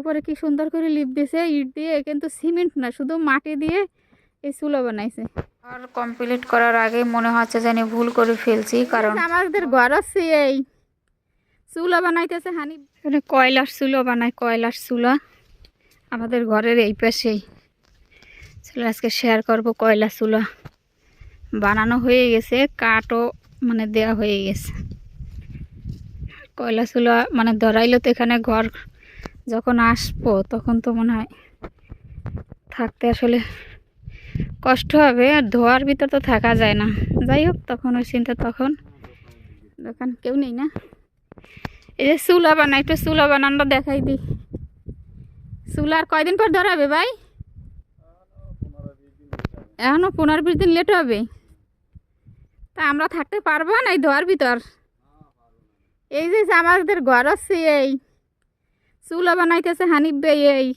উপরে কি সুন্দর করে লিপ দিয়েছে ইট দিয়ে কিন্তু সিমেন্ট না শুধু মাটি দিয়ে এই চুলো বানাইছে। আর কমপ্লিট করার আগে মনে হচ্ছে জানি ভুল করে ফেলছি কারণ আমাদের ঘর আছে এই। চুলো বানাইতেছে হানি। এখানে কয়লার চুলো বানায় কয়লার চুলা। আমাদের ঘরের এই পাশেই। চলো আজকে শেয়ার করব কয়লা চুলা। বানানো হয়ে গেছে কাঠও মানে দেয়া হয়ে গেছে। কয়লা চুলা মানে ধরাইলো তো এখানে ঘর যখন আসব, তখন তো মনে হয় থাকতে আসলে কষ্ট হবে, আর ধোয়ার ভিতর তো থাকা যায় না। যাই হোক, তখন ওই চিন্তা তখন দোকান কেউ নেই না? এই যে চুলা বানাই, একটু চুলা বানানোটা দেখাই দিই। চুলার কয়দিন পর ধরাবে ভাই? এখনও পনেরো বিশ দিন লেট হবে। তা আমরা থাকতে পারব না এই ধোয়ার ভিতর? এই যে আমাদের ঘর আছে এই। চুলা বানাইতেছে হানিফ বে এই।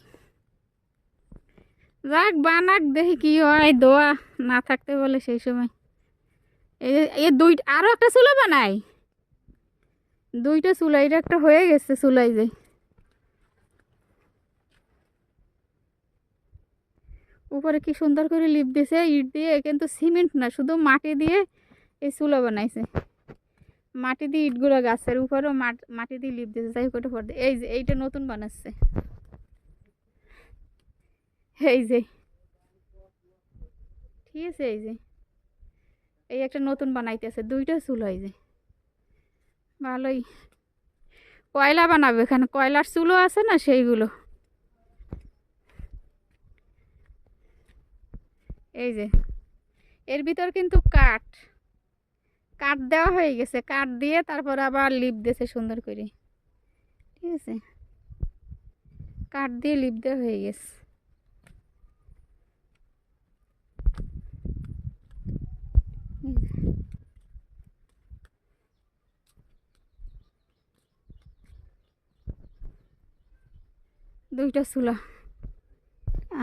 যাক, বানাক, দেখি কি হয়, দোয়া না থাকতে বলে সেই সময়। এই দুই আরও একটা চুলা বানাই। দুইটা চুলা, এটা একটা হয়ে গেছে চুলাই যে। উপরে কি সুন্দর করে লিপ দিয়েছে ইট দিয়ে, কিন্তু সিমেন্ট না, শুধু মাটি দিয়ে এই চুলা বানাইছে। মাটি দিয়ে ইটগুলো গাছের উপরেও মাটি দিয়ে লিপ দিয়েছে। যাই পর দিয়ে- এই যে, এইটা নতুন বানাচ্ছে। এই যে। ঠিক আছে, এই যে। এই একটা নতুন বানাইতেছে। দুইটা চুল হয় যে। ভালোই। কয়লা বানাবে এখানে? কয়লার চুলও আছে না সেইগুলো? এই যে। এর ভিতর কিন্তু কাঠ। কাঠ দেওয়া হয়ে গেছে, কাঠ দিয়ে তারপর আবার লিপ দিয়েছে সুন্দর করে। ঠিক আছে? কাঠ দিয়ে লিপ দেওয়া হয়ে গেছে। দুইটা চুলা।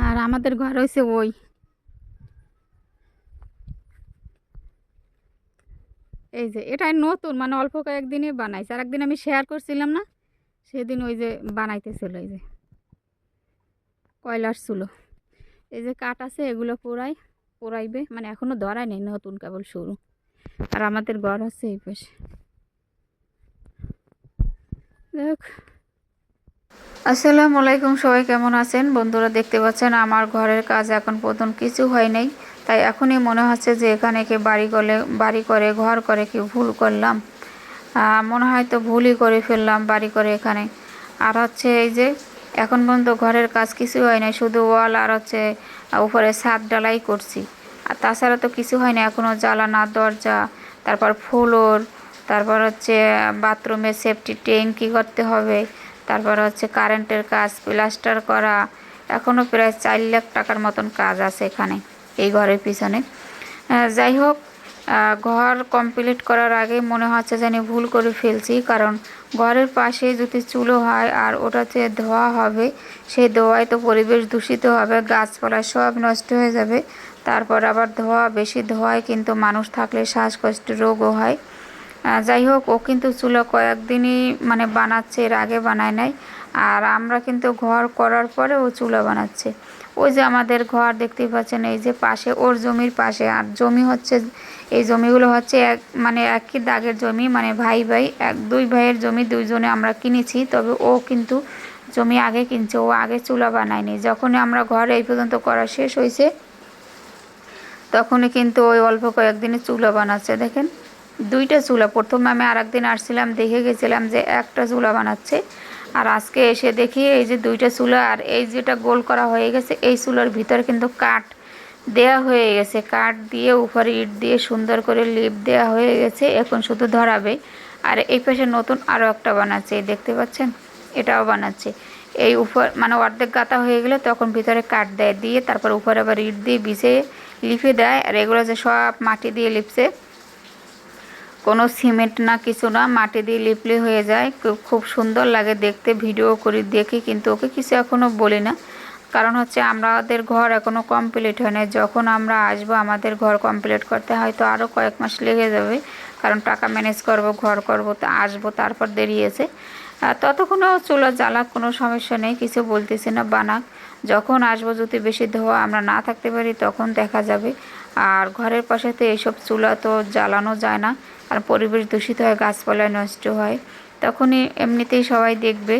আর আমাদের ঘর হয়েছে ওই। এই যে, এটাই নতুন মানে অল্প কয়েকদিনে বানাইছে। আর একদিন আমি শেয়ার করছিলাম না, সেদিন ওই যে বানাইতেছিল এই যে, কয়লার চুলো। এই যে কাঠ আছে, এগুলো পোড়াই, পোড়াইবে মানে এখনও ধরাই নেই, নতুন কেবল শুরু। আর আমাদের ঘর আছে এই পাশে। দেখ। আসসালামু আলাইকুম, সবাই কেমন আছেন? বন্ধুরা দেখতে পাচ্ছেন, আমার ঘরের কাজ এখন প্রথম কিছু হয় নাই। তাই এখনই মনে হচ্ছে যে এখানে কি বাড়ি করে বাড়ি করে, ঘর করে কি ভুল করলাম? মনে হয় তো ভুলই করে ফেললাম বাড়ি করে এখানে। আর হচ্ছে এই যে, এখন পর্যন্ত ঘরের কাজ কিছু হয় না শুধু ওয়াল আর হচ্ছে উপরে ছাদ ডালাই করছি। আর তাছাড়া তো কিছু হয় না এখনও জ্বালানা, দরজা, তারপর ফ্লোর, তারপর হচ্ছে বাথরুমে সেফটি ট্যাঙ্কি করতে হবে, তারপর হচ্ছে কারেন্টের কাজ প্লাস্টার করা এখনও প্রায় চার লাখ টাকার মতন কাজ আছে এখানে। এই ঘরের পিছনে। যাই হোক ঘর কমপ্লিট করার আগে মনে হচ্ছে জানি ভুল করে ফেলছি, কারণ ঘরের পাশে যদি চুলো হয় আর ওটাতে ধোয়া হবে, সেই ধোয়ায় তো পরিবেশ দূষিত হবে, গাছপালা সব নষ্ট হয়ে যাবে। তারপর আবার ধোয়া, বেশি ধোয়ায় কিন্তু মানুষ থাকলে শ্বাসকষ্ট রোগও হয়। যাই হোক, ও কিন্তু চুলো কয়েকদিনই মানে বানাচ্ছে, এর আগে বানায় নাই। আর আমরা কিন্তু ঘর করার পরে ও চুলা বানাচ্ছে। ওই যে আমাদের ঘর দেখতেই পাচ্ছেন, এই যে পাশে, ওর জমির পাশে। আর জমি হচ্ছে, এই জমিগুলো হচ্ছে এক মানে একই দাগের জমি মানে ভাই ভাই, এক, দুই ভাইয়ের জমি, দুইজনে আমরা কিনেছি। তবে ও কিন্তু জমি আগে কিনছে, ও আগে চুলা বানায়নি। যখনই আমরা ঘর এই পর্যন্ত করা শেষ হয়েছে, তখনই কিন্তু ওই অল্প কয়েকদিনে চুলা বানাচ্ছে। দেখেন, দুইটা চুলা। প্রথমে আমি আর একদিন আসছিলাম, দেখে গেছিলাম যে একটা চুলা বানাচ্ছে। আর আজকে এসে দেখি এই যে দুইটা চুলা আর এই যেটা গোল করা হয়ে গেছে, এই চুলার ভিতর কিন্তু কাঠ দেয়া হয়ে গেছে। কাঠ দিয়ে উপরে ইট দিয়ে সুন্দর করে লিপ দেয়া হয়ে গেছে, এখন শুধু ধরাবে। আর এই পাশে নতুন আরও একটা বানাচ্ছে, এই দেখতে পাচ্ছেন? এটাও বানাচ্ছে। এই উপর মানে অর্ধেক গাঁথা হয়ে গেলে তখন ভিতরে কাঠ দেয়, দিয়ে তারপর উপরে আবার ইট দিয়ে বিছে লিপে দেয়। আর এগুলো যে সব মাটি দিয়ে লিপছে কোনো সিমেন্ট না কিছু না, মাটি দিয়ে লিপলি হয়ে যায়। খুব- সুন্দর লাগে দেখতে, ভিডিও করি, দেখি, কিন্তু ওকে কিছু এখনও বলি না। কারণ হচ্ছে আমাদের ঘর এখনও কমপ্লিট হয় না যখন আমরা আসব, আমাদের ঘর কমপ্লিট করতে হয়তো আরও কয়েক মাস লেগে যাবে। কারণ টাকা ম্যানেজ করব, ঘর করব, তো আসব, তারপর দেরি আছে ততক্ষণও চুলা জ্বালাক, কোনো সমস্যা নেই, কিছু বলতেছি না, বানাক। যখন আসব, যদি বেশি ধোয়া আমরা না থাকতে পারি, তখন দেখা যাবে। আর ঘরের পাশে তো এইসব চুলা তো জ্বালানো যায় না। আর পরিবেশ দূষিত হয় গাছপালায় নষ্ট হয়, তখনই এমনিতেই সবাই দেখবে,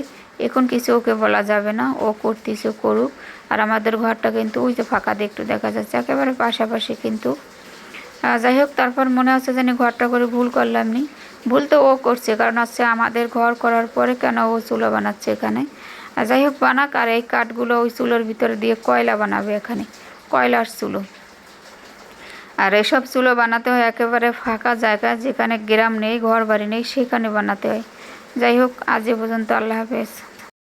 এখন কিছু ওকে বলা যাবে না, ও করতেছে করুক। আর আমাদের ঘরটা কিন্তু ওই যে ফাঁকা দিয়ে একটু দেখা যাচ্ছে, একেবারে পাশাপাশি কিন্তু। যাই হোক, তারপর মনে হচ্ছে জানি ঘরটা করে ভুল করলাম নি। ভুল তো ও করছে, কারণ হচ্ছে আমাদের ঘর করার পরে কেন ও চুলো বানাচ্ছে এখানে? যাই হোক, বানাক, আর এই কাঠগুলো ওই চুলোর ভিতরে দিয়ে কয়লা বানাবে এখানে, কয়লার চুলো। আর এসব চুলো বানাতে হয় একেবারে ফাঁকা জায়গা যেখানে গ্রাম নেই ঘর বাড়ি নেই, সেখানে বানাতে হয়। যাই হোক, আজ পর্যন্ত আল্লাহ হাফেজ।